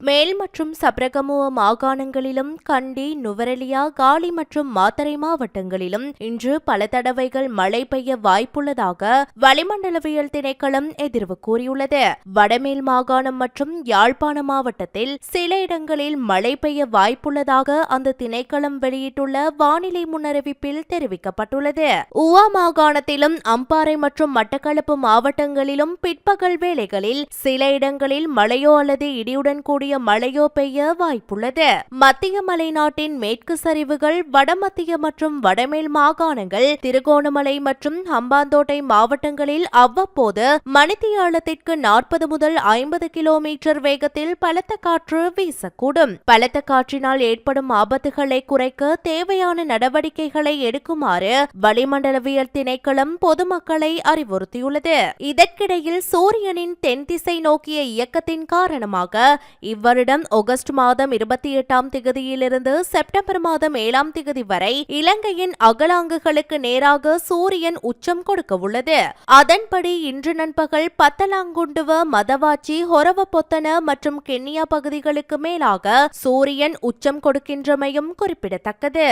மேல் மற்றும் சப்ரகமுவ மாகாணங்களிலும் கண்டி நுவரெலியா காலி மற்றும் மாத்தரை மாவட்டங்களிலும் இன்று பல தடவைகள் மழை பெய்ய வாய்ப்புள்ளதாக வளிமண்டலவியல் திணைக்களம் எதிர்வு கூறியுள்ளது. வடமேல் மாகாணம் மற்றும் யாழ்ப்பாண மாவட்டத்தில் சில இடங்களில் மழை பெய்ய வாய்ப்புள்ளதாக அந்த திணைக்களம் வெளியிட்டுள்ள வானிலை முன்னறிவிப்பில் தெரிவிக்கப்பட்டுள்ளது. உவா மாகாணத்திலும் அம்பாறை மற்றும் மட்டக்களப்பு மாவட்டங்களிலும் பிற்பகல் வேளைகளில் சில இடங்களில் மழையோ அல்லது இடியுடன் கூடிய கூடிய மழையோ பெய்ய வாய்ப்புள்ளது. மத்திய மலைநாட்டின் மேற்கு சரிவுகள் வடமத்திய மற்றும் வடமேல் மாகாணங்கள் திருகோணமலை மற்றும் ஹம்பாந்தோட்டை மாவட்டங்களில் அவ்வப்போது மணித்திய மணித்தியாலத்திற்கு நாற்பது முதல் ஐம்பது கிலோமீட்டர் வேகத்தில் பலத்த காற்று வீசக்கூடும். பலத்த காற்றினால் ஏற்படும் ஆபத்துகளை குறைக்க தேவையான நடவடிக்கைகளை எடுக்குமாறு வளிமண்டலவியல் திணைக்களம் பொதுமக்களை அறிவுறுத்தியுள்ளது. இதற்கிடையில் சூரியனின் தென் திசை நோக்கிய இயக்கத்தின் காரணமாக இவ்வருடம் ஆகஸ்ட் மாதம் இருபத்தி எட்டாம் திகதியிலிருந்து செப்டம்பர் மாதம் ஏழாம் திகதி வரை இலங்கையின் அகலாங்குகளுக்கு நேராக சூரியன் உச்சம் கொடுக்க உள்ளது அதன்படி இன்று நண்பகல் பத்தலாங்குண்டுவ மதவாச்சி ஹொரவபொத்தன மற்றும் கென்னியா பகுதிகளுக்கு மேலாக சூரியன் உச்சம் கொடுக்கின்றமையும் குறிப்பிடத்தக்கது.